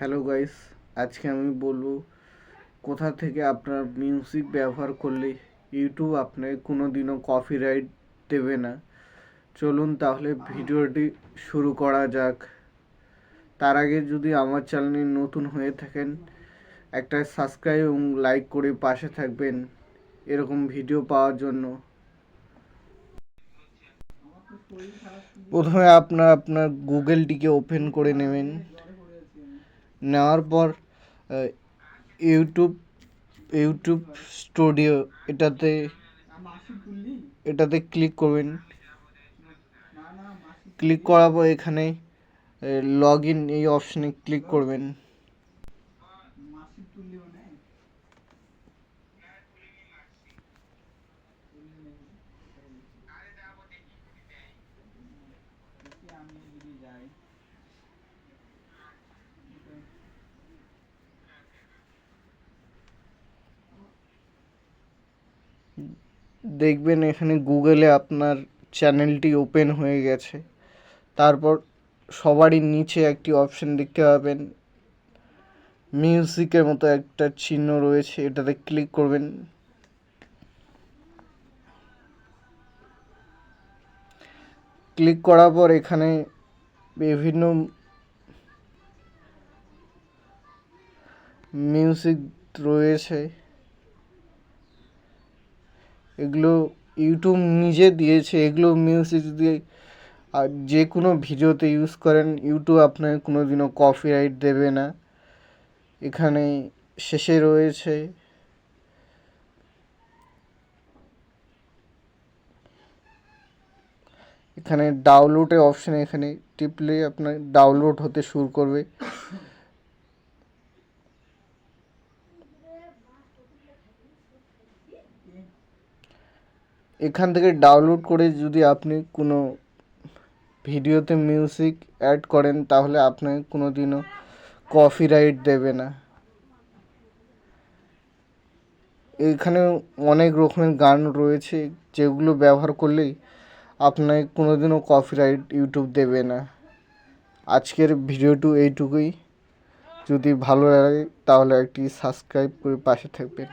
Hello guys আজকে আমি বলব কোথা থেকে আপনার মিউজিক ব্যবহার করলে ইউটিউব আপনাকে কোনো দিনও কপিরাইট দেবে না। চলুন তাহলে ভিডিওটি শুরু করা যাক। তার আগে যদি আমার চ্যানেলে নতুন হয়ে থাকেন, একটা সাবস্ক্রাইব এবং লাইক করে পাশে থাকবেন এরকম ভিডিও পাওয়ার জন্য। প্রথমে আপনার আপনার গুগলটিকে ওপেন করে নেবেন। নেওয়ার পর ইউটিউব ইউটিউব স্টুডিও এটাতে এটাতে ক্লিক করবেন। ক্লিক করার পর এখানে লগ ইন এই অপশানে ক্লিক করবেন। দেখবেন এখানে গুগলে আপনার চ্যানেলটি ওপেন হয়ে গেছে। তারপর সবারই নিচে একটি অপশন দেখতে পাবেন। মিউজিকের মতো একটা চিহ্ন রয়েছে, এটাতে ক্লিক করবেন। ক্লিক করার পর এখানে বিভিন্ন মিউজিক রয়েছে। এগুলো ইউটিউব নিজে দিয়েছে, এগুলো মিউজিক দিয়ে আর যে কোনো ভিডিওতে ইউজ করেন ইউটিউব আপনাকে কোনো দিনও কপিরাইট দেবে না। এখানে শেষে রয়েছে। এখানে ডাউনলোডের অপশন এখানে টিপলে আপনার ডাউনলোড হতে শুরু করবে। এখান থেকে ডাউনলোড করে যদি আপনি কোনো ভিডিওতে মিউজিক অ্যাড করেন, তাহলে আপনাকে কোনো দিনও কপিরাইট দেবে না। এখানে অনেক রকমের গান রয়েছে যেগুলো ব্যবহার করলেই আপনাকে কোনো দিনও কপিরাইট ইউটিউব দেবে না। আজকের ভিডিওটু এইটুকুই। যদি ভালো লাগে, তাহলে একটি সাবস্ক্রাইব করে পাশে থাকবেন।